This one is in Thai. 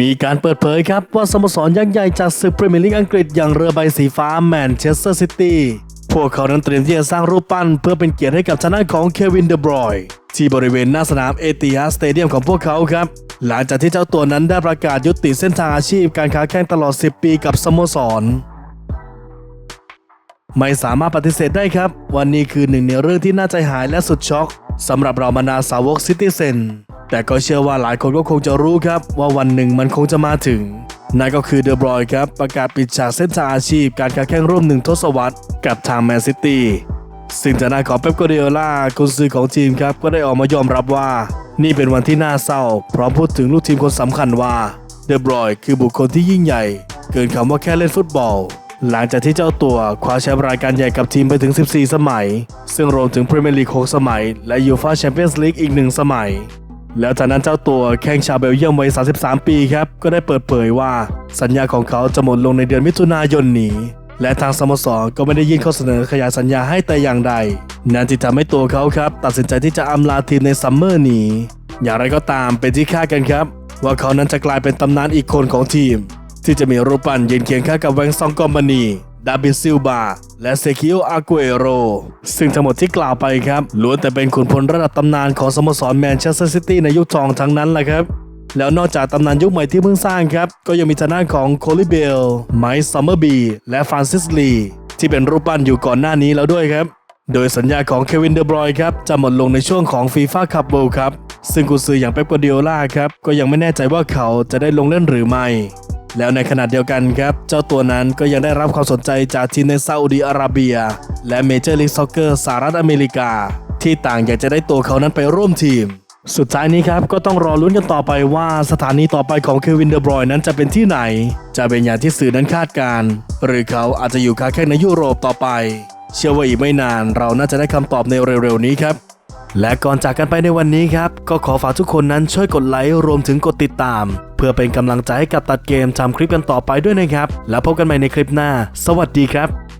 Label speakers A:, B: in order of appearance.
A: มีการเปิดเผยครับว่าสโมสรยักษ์ใหญ่จากศึกพรีเมียร์ลีกอังกฤษอย่างเรือใบสีฟ้าแมนเชสเตอร์ซิตี้ พวกเขานั้นเตรียมที่จะสร้างรูปปั้นเพื่อเป็นเกียรติให้กับทางด้านของเควินเดบรอยที่บริเวณหน้าสนามเอติฮัดสเตเดียมของพวกเขาครับ หลังจากที่เจ้าตัวนั้นได้ประกาศยุติเส้นทางอาชีพการค้าแข่งตลอด 10 ปีกับสโมสร ไม่สามารถปฏิเสธได้ครับ วันนี้คือหนึ่งในเรื่องที่น่าใจหายและสุดช็อกสำหรับเราบรรดาสาวกซิตี้เซน แต่ก็เชื่อว่าหลายคนก็คงจะรู้ครับว่าวันหนึ่งมันคงจะมาถึงนั่นก็คือเดอบรอยน์ครับ ประกาศปิดฉากเส้นทางอาชีพการค้าแข่งร่วมหนึ่งทศวรรษกับทางแมนซิตี้ซึ่งจากนั้นของเป๊ปกัวเดโอล่ากุนซือของทีมครับ ก็ได้ออกมายอมรับว่า นี่เป็นวันที่น่าเศร้า พร้อมพูดถึงลูกทีมคนสำคัญว่าเดอบรอยน์คือบุคคลที่ยิ่งใหญ่ เกินคำว่าแค่เล่นฟุตบอล หลังจากที่เจ้าตัวคว้าแชมป์รายการใหญ่กับทีมไปถึง 14 สมัย ซึ่งรวมถึงพรีเมียร์ลีก6สมัย และยูฟ่าแชมเปี้ยนส์ลีกอีกหนึ่งสมัย แล้วจากนั้นเจ้าตัวแข้งชาวเบลเยียมวัย 33 ปีครับ ก็ได้เปิดเผยว่าสัญญาของเขาจะหมดลงในเดือนมิถุนายนนี้และทางสโมสรก็ไม่ได้ยื่นข้อเสนอขยายสัญญาให้แต่อย่างใดนั่นที่ทำให้ตัวเขาครับ ตัดสินใจที่จะอำลาทีมในซัมเมอร์นี้ อย่างไรก็ตามเป็นที่คาดกันครับ ว่าเขานั้นจะกลายเป็นตำนานอีกคนของทีม ที่จะมีรูปปั้นยืนเคียงข้างกับแวงซองกอมบานี ดาบิดซิลบา และเซคิโออากุเอโร ซึ่งทั้งหมดที่กล่าวไปครับล้วนแต่เป็นขุนพลระดับตำนานของสโมสรแมนเชสเตอร์ซิตี้ในยุคทองทั้งนั้นแหละครับแล้วนอกจากตำนานยุคใหม่ที่เพิ่งสร้างครับ ก็ยังมีทางด้านของโคลิเบล ไมค์ซัมเมอร์บี และฟรานซิสลี ที่เป็นรูปปั้นอยู่ก่อนหน้านี้แล้วด้วยครับ โดยสัญญาของเควินเดอบรอยครับ จะหมดลงในช่วงของฟีฟ่าคัพเวิลด์ครับ ซึ่งกุซืออย่างเป๊ปกัวเดียล่าครับ ก็ยังไม่แน่ใจว่าเขาจะได้ลงเล่นหรือไม่ แล้วในขณะเดียวกันครับ เจ้าตัวนั้นก็ยังได้รับความสนใจจากทีมในซาอุดีอาระเบีย และเมเจอร์ลีกซ็อกเกอร์สหรัฐอเมริกา ที่ต่างอยากจะได้ตัวเขานั้นไปร่วมทีม สุดท้ายนี้ครับ ก็ต้องรอลุ้นกันต่อไปว่าสถานีต่อไปของเควินเดอบรอยนั้นจะเป็นที่ไหน จะเป็นอย่างที่สื่อนั้นคาดการณ์หรือเขาอาจจะอยู่ค้าแข่งในยุโรปต่อไป เชื่อว่าอีกไม่นานเราน่าจะได้คำตอบในเร็วๆนี้ครับและก่อนจากกันไปในวันนี้ครับ ก็ขอฝากทุกคนนั้นช่วยกดไลค์รวมถึงกดติดตาม พื่อเป็นกำลังใจให้กับตัดเกมทำคลิปกันต่อไปด้วยนะครับ แล้วพบกันใหม่ในคลิปหน้า สวัสดีครับ